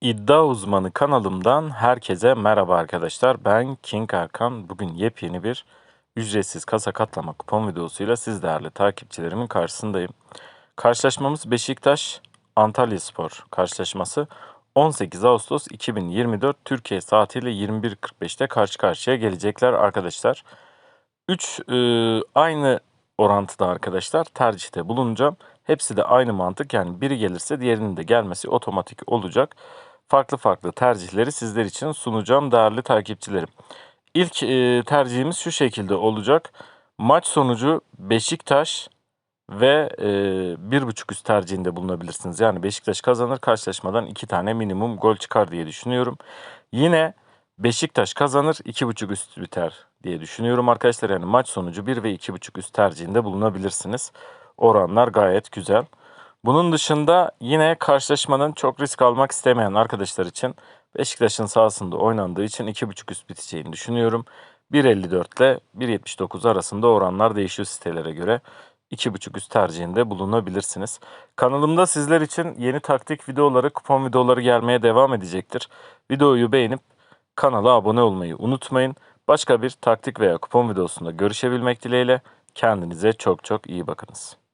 İddia Uzmanı kanalımdan herkese merhaba arkadaşlar. Ben King Erkan. Bugün yepyeni bir ücretsiz kasa katlama kupon videosuyla siz değerli takipçilerimin karşısındayım. Karşılaşmamız Beşiktaş Antalya Spor karşılaşması 18 Ağustos 2024 Türkiye saatiyle 21.45'te karşı karşıya gelecekler arkadaşlar. 3 aynı orantıda arkadaşlar tercihte bulunacağım. Hepsi de aynı mantık yani biri gelirse diğerinin de gelmesi otomatik olacak. Farklı farklı tercihleri sizler için sunacağım değerli takipçilerim. İlk e, tercihimiz şu şekilde olacak. Maç sonucu Beşiktaş ve e, bir buçuk üst tercihinde bulunabilirsiniz. Yani Beşiktaş kazanır karşılaşmadan iki tane minimum gol çıkar diye düşünüyorum. Yine Beşiktaş kazanır iki buçuk üst biter diye düşünüyorum arkadaşlar. Yani maç sonucu bir ve iki buçuk üst tercihinde bulunabilirsiniz. Oranlar gayet güzel. Bunun dışında yine karşılaşmanın çok risk almak istemeyen arkadaşlar için Beşiktaş'ın sahasında oynandığı için 2.5 üst biteceğini düşünüyorum. 1.54 ile 1.79 arasında oranlar değişiyor sitelere göre. 2.5 üst tercihinde bulunabilirsiniz. Kanalımda sizler için yeni taktik videoları, kupon videoları gelmeye devam edecektir. Videoyu beğenip kanala abone olmayı unutmayın. Başka bir taktik veya kupon videosunda görüşebilmek dileğiyle kendinize çok çok iyi bakınız.